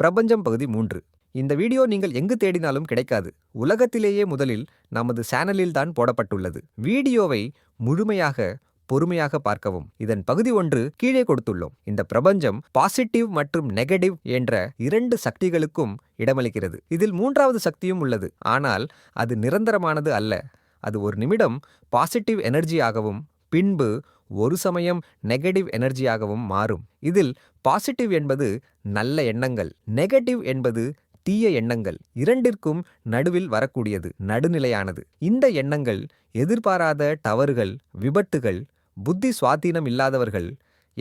பிரபஞ்சம் பகுதி மூன்று. இந்த வீடியோ நீங்கள் எங்கு தேடினாலும் கிடைக்காது. உலகத்திலேயே முதலில் நமது சேனலில் தான் போடப்பட்டுள்ளது. வீடியோவை முழுமையாக பொறுமையாக பார்க்கவும். இதன் பகுதி ஒன்று கீழே கொடுத்துள்ளோம். இந்த பிரபஞ்சம் பாசிட்டிவ் மற்றும் நெகட்டிவ் என்ற இரண்டு சக்திகளுக்கும் இடமளிக்கிறது. இதில் மூன்றாவது சக்தியும் உள்ளது. ஆனால் அது நிரந்தரமானது அல்ல. அது ஒரு நிமிடம் பாசிட்டிவ் எனர்ஜியாகவும் பின்பு ஒரு சமயம் நெகட்டிவ் எனர்ஜியாகவும் மாறும். இதில் பாசிட்டிவ் என்பது நல்ல எண்ணங்கள் நெகட்டிவ் என்பது தீய எண்ணங்கள் இரண்டிற்கும் நடுவில் வரக்கூடியது நடுநிலையானது. இந்த எண்ணங்கள் எதிர்பாராத தவறுகள் விபத்துகள் புத்தி சுவாதீனம் இல்லாதவர்கள்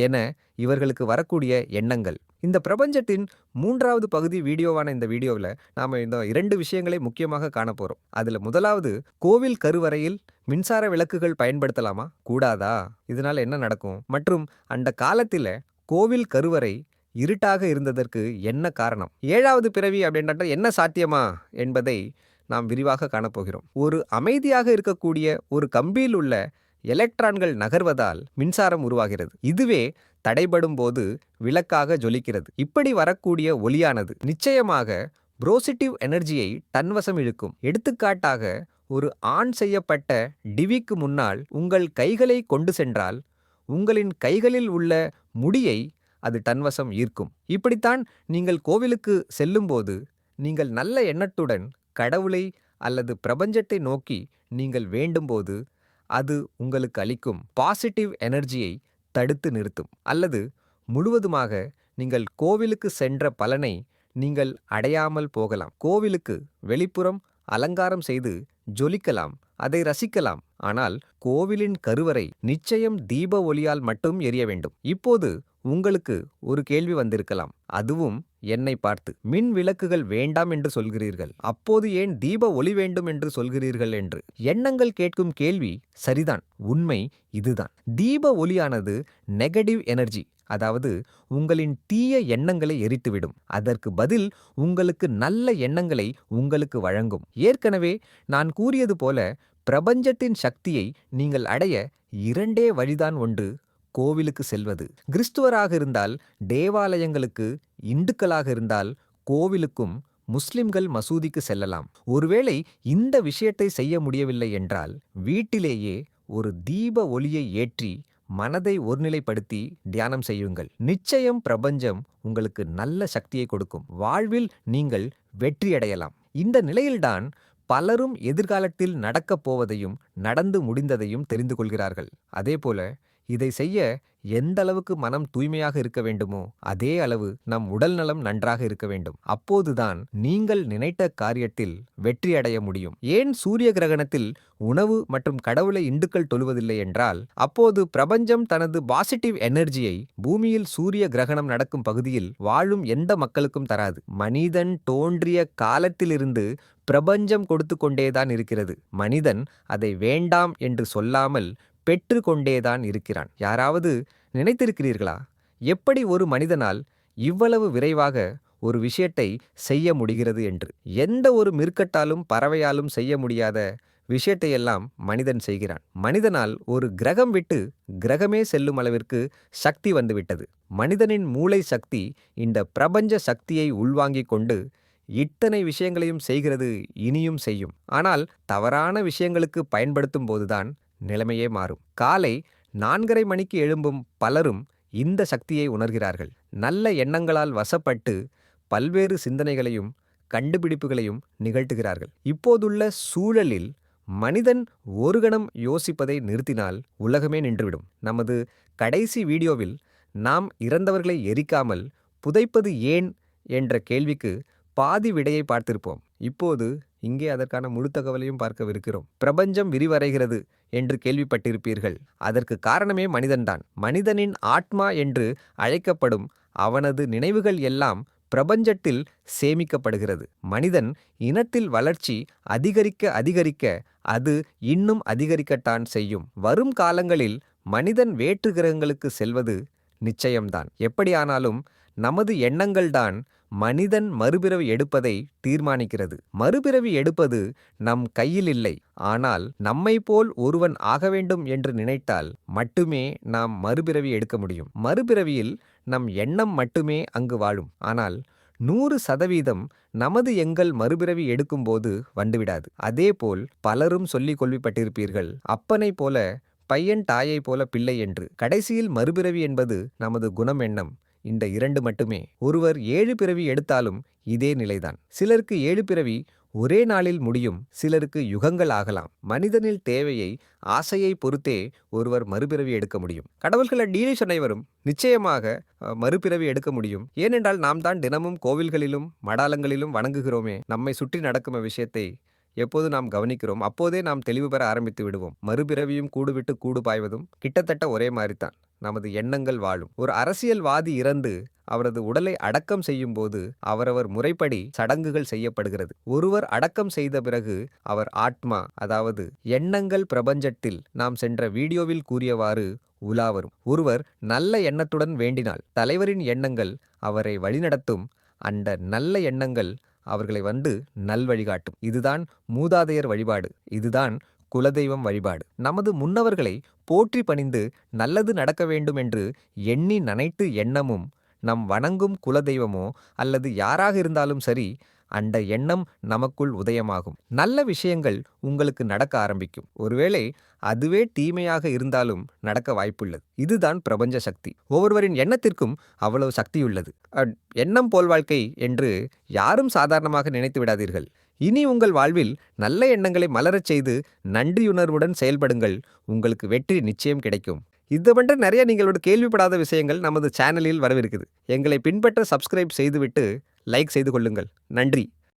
என இவர்களுக்கு வரக்கூடிய எண்ணங்கள். இந்த பிரபஞ்சத்தின் மூன்றாவது பகுதி வீடியோவான இந்த வீடியோவில் நாம் இந்த இரண்டு விஷயங்களை முக்கியமாக காண போகிறோம் அதில் முதலாவது கோவில் கருவறையில் மின்சார விளக்குகள் பயன்படுத்தலாமா? கூடாதா? இதனால் என்ன நடக்கும்? மற்றும் அந்த காலத்தில் கோவில் கருவறை இருட்டாக இருந்ததற்கு என்ன காரணம்? ஏழாவது பிறவி அப்படின்ற என்ன சாத்தியமா? என்பதை நாம் விரிவாக காணப்போகிறோம் ஒரு அமைதியாக இருக்கக்கூடிய ஒரு கம்பியில் உள்ள எலக்ட்ரான்கள் நகர்வதால் மின்சாரம் உருவாகிறது. இதுவே தடைபடும் போது விளக்காக ஜொலிக்கிறது. இப்படி வரக்கூடிய ஒலியானது நிச்சயமாக புரோசிட்டிவ் எனர்ஜியை தன்வசம் இழுக்கும். எடுத்துக்காட்டாக ஒரு ஆன் செய்யப்பட்ட டிவிக்கு முன்னால் உங்கள் கைகளை கொண்டு சென்றால் உங்களின் கைகளில் உள்ள முடியை அது தன்வசம் ஈர்க்கும். இப்படித்தான் நீங்கள் கோவிலுக்கு செல்லும்போது நீங்கள் நல்ல எண்ணத்துடன் கடவுளை அல்லது பிரபஞ்சத்தை நோக்கி நீங்கள் வேண்டும்போது அது உங்களுக்கு அளிக்கும் பாசிட்டிவ் எனர்ஜியை தடுத்து நிறுத்தும். அல்லது முழுவதுமாக நீங்கள் கோவிலுக்கு சென்ற பலனை நீங்கள் அடையாமல் போகலாம். கோவிலுக்கு வெளிப்புறம் அலங்காரம் செய்து ஜொலிக்கலாம் அதை ரசிக்கலாம். ஆனால் கோவிலின் கருவறை நிச்சயம் தீப ஒளியால் மட்டும் எரிய வேண்டும். இப்போது உங்களுக்கு ஒரு கேள்வி வந்திருக்கலாம். அதுவும் என்னை பார்த்து மின் விளக்குகள் வேண்டாம் என்று சொல்கிறீர்கள். அப்போது ஏன் தீப ஒளி வேண்டும் என்று சொல்கிறீர்கள்? என்று. எண்ணங்கள் கேட்கும் கேள்வி சரிதான். உண்மை இதுதான். தீப ஒளியானது நெகட்டிவ் எனர்ஜி அதாவது உங்களின் தீய எண்ணங்களை எரித்துவிடும். அதற்கு பதில் உங்களுக்கு நல்ல எண்ணங்களை உங்களுக்கு வழங்கும். ஏற்கனவே நான் கூறியது போல பிரபஞ்சத்தின் சக்தியை நீங்கள் அடைய இரண்டே வழிதான் ஒன்று கோவிலுக்கு செல்வது. கிறிஸ்துவராக இருந்தால் தேவாலயங்களுக்கு இந்துக்களாக இருந்தால் கோவிலுக்கும் முஸ்லிம்கள் மசூதிக்கு செல்லலாம். ஒருவேளை இந்த விஷயத்தை செய்ய முடியவில்லை என்றால் வீட்டிலேயே ஒரு தீப ஒளியை ஏற்றி மனதை ஒருநிலைப்படுத்தி தியானம் செய்யுங்கள். நிச்சயம் பிரபஞ்சம் உங்களுக்கு நல்ல சக்தியை கொடுக்கும். வாழ்வில் நீங்கள் வெற்றியடையலாம் இந்த நிலையில்தான் பலரும் எதிர்காலத்தில் நடக்கப் போவதையும் நடந்து முடிந்ததையும் தெரிந்து கொள்கிறார்கள். அதேபோல இதை செய்ய எந்த அளவுக்கு மனம் தூய்மையாக இருக்க வேண்டுமோ அதே அளவு நம் உடல் நலம் நன்றாக இருக்க வேண்டும். அப்போதுதான் நீங்கள் நினைத்த காரியத்தில் வெற்றி அடைய முடியும். ஏன் சூரிய கிரகணத்தில் உணவு மற்றும் கடவுளை இந்துக்கள் தொழுவதில்லை என்றால் அப்போது பிரபஞ்சம் தனது பாசிட்டிவ் எனர்ஜியை பூமியில் சூரிய கிரகணம் நடக்கும் பகுதியில் வாழும் எந்த மக்களுக்கும் தராது. மனிதன் தோன்றிய காலத்திலிருந்து பிரபஞ்சம் கொடுத்து கொண்டேதான் இருக்கிறது. மனிதன் அதை வேண்டாம் என்று சொல்லாமல் பெற்று கொண்டேதான் இருக்கிறான். யாராவது நினைத்திருக்கிறீர்களா? எப்படி ஒரு மனிதனால் இவ்வளவு விரைவாக ஒரு விஷயத்தை செய்ய முடிகிறது என்று? எந்த ஒரு மிருக்கட்டாலும் பறவையாலும் செய்ய முடியாத விஷயத்தையெல்லாம் மனிதன் செய்கிறான். மனிதனால் ஒரு கிரகம் விட்டு கிரகமே செல்லும் அளவிற்கு சக்தி வந்துவிட்டது. மனிதனின் மூளை சக்தி இந்த பிரபஞ்ச சக்தியை உள்வாங்கிக் கொண்டு இத்தனை விஷயங்களையும் செய்கிறது இனியும் செய்யும். ஆனால் தவறான விஷயங்களுக்கு பயன்படுத்தும் போதுதான் நிலைமையே மாறும். காலை நான்கரை மணிக்கு எழும்பும் பலரும் இந்த சக்தியை உணர்கிறார்கள். நல்ல எண்ணங்களால் வசப்பட்டு பல்வேறு சிந்தனைகளையும் கண்டுபிடிப்புகளையும் நிகழ்த்துகிறார்கள். இப்போதுள்ள சூழலில் மனிதன் ஒரு கணம் யோசிப்பதை நிறுத்தினால் உலகமே நின்றுவிடும். நமது கடைசி வீடியோவில் நாம் இறந்தவர்களை எரிக்காமல் புதைப்பது ஏன்? என்ற கேள்விக்கு பாதி விடையை பார்த்திருப்போம். இப்போது இங்கே அதற்கான முழு தகவலையும் பார்க்கவிருக்கிறோம். பிரபஞ்சம் விரிவடைகிறது என்று கேள்விப்பட்டிருப்பீர்கள். அதற்கு காரணமே மனிதன்தான். மனிதனின் ஆத்மா என்று அழைக்கப்படும் அவனது நினைவுகள் எல்லாம் பிரபஞ்சத்தில் சேமிக்கப்படுகிறது. மனிதன் இனத்தில் வளர்ச்சி அதிகரிக்க அதிகரிக்க அது இன்னும் அதிகரிக்கத்தான் செய்யும். வரும் காலங்களில் மனிதன் வேற்று கிரகங்களுக்கு செல்வது நிச்சயம்தான். எப்படியானாலும் நமது எண்ணங்கள்தான் மனிதன் மறுபிறவி எடுப்பதை தீர்மானிக்கிறது. மறுபிறவி எடுப்பது நம் கையில் இல்லை. ஆனால் நம்மை போல் ஒருவன் ஆக வேண்டும் என்று நினைத்தால் மட்டுமே நாம் மறுபிறவி எடுக்க முடியும். மறுபிறவியில் நம் எண்ணம் மட்டுமே அங்கு வாழும். ஆனால் நூறு சதவீதம் நமது எங்கள் மறுபிறவி எடுக்கும்போது வந்துவிடாது. அதேபோல் பலரும் சொல்லிக் கொள்விப்பட்டிருப்பீர்கள் அப்பனைப் போல பையன் தாயைப் போல பிள்ளை என்று. கடைசியில் மறுபிறவி என்பது நமது குணம் எண்ணம். இந்த இரண்டு மட்டுமே. ஒருவர் ஏழு பிறவி எடுத்தாலும் இதே நிலைதான். சிலருக்கு ஏழு பிறவி ஒரே நாளில் முடியும் சிலருக்கு யுகங்கள் ஆகலாம். மனிதனில் தேவையை ஆசையை பொறுத்தே ஒருவர் மறுபிறவி எடுக்க முடியும். கடவுள்களை டீலிஷ் அனைவரும் நிச்சயமாக மறுபிறவி எடுக்க முடியும். ஏனென்றால் நாம் தான் தினமும் கோவில்களிலும் மடாலங்களிலும் வணங்குகிறோமே. நம்மை சுற்றி நடக்கும் விஷயத்தை எப்போது நாம் கவனிக்கிறோம் அப்போதே நாம் தெளிவு பெற ஆரம்பித்து விடுவோம். மறுபிறவியும் கூடுவிட்டு கூடு பாய்வதும் கிட்டத்தட்ட ஒரே மாதிரிதான் நமது எண்ணங்கள் வாழும். ஒரு அரசியல்வாதி இறந்து அவரது உடலை அடக்கம் செய்யும் போது அவரவர் முறைப்படி சடங்குகள் செய்யப்படுகிறது. ஒருவர் அடக்கம் செய்த பிறகு அவர் ஆத்மா அதாவது எண்ணங்கள் பிரபஞ்சத்தில் நாம் சென்ற வீடியோவில் கூறியவாறு உலா வரும். ஒருவர் நல்ல எண்ணத்துடன் வேண்டினால் தலைவரின் எண்ணங்கள் அவரை வழிநடத்தும். அந்த நல்ல எண்ணங்கள் அவர்களை வந்து நல்வழிகாட்டும். இதுதான் மூதாதையர் வழிபாடு. இதுதான் குலதெய்வம் வழிபாடு. நமது முன்னவர்களை போற்றி பணிந்து நல்லது நடக்க வேண்டும் என்று எண்ணி நனைத்து எண்ணமும் நம் வணங்கும் குலதெய்வமோ அல்லது யாராக இருந்தாலும் சரி அந்த எண்ணம் நமக்குள் உதயமாகும். நல்ல விஷயங்கள் உங்களுக்கு நடக்க ஆரம்பிக்கும். ஒருவேளை அதுவே தீமையாக இருந்தாலும் நடக்க வாய்ப்புள்ளது. இதுதான் பிரபஞ்ச சக்தி. ஒவ்வொருவரின் எண்ணத்திற்கும் அவ்வளவு சக்தியுள்ளது. அட், எண்ணம் போல் வாழ்க்கை என்று யாரும் சாதாரணமாக நினைத்து விடாதீர்கள். இனி உங்கள் வாழ்வில் நல்ல எண்ணங்களை மலரச் செய்து நன்றியுணர்வுடன் செயல்படுங்கள். உங்களுக்கு வெற்றி நிச்சயம் கிடைக்கும். இது போன்ற நிறைய நீங்களோட கேள்விப்படாத விஷயங்கள் நமது சேனலில் வரவிருக்குது. எங்களை பின்பற்ற சப்ஸ்கிரைப் செய்துவிட்டு லைக் செய்து கொள்ளுங்கள். நன்றி.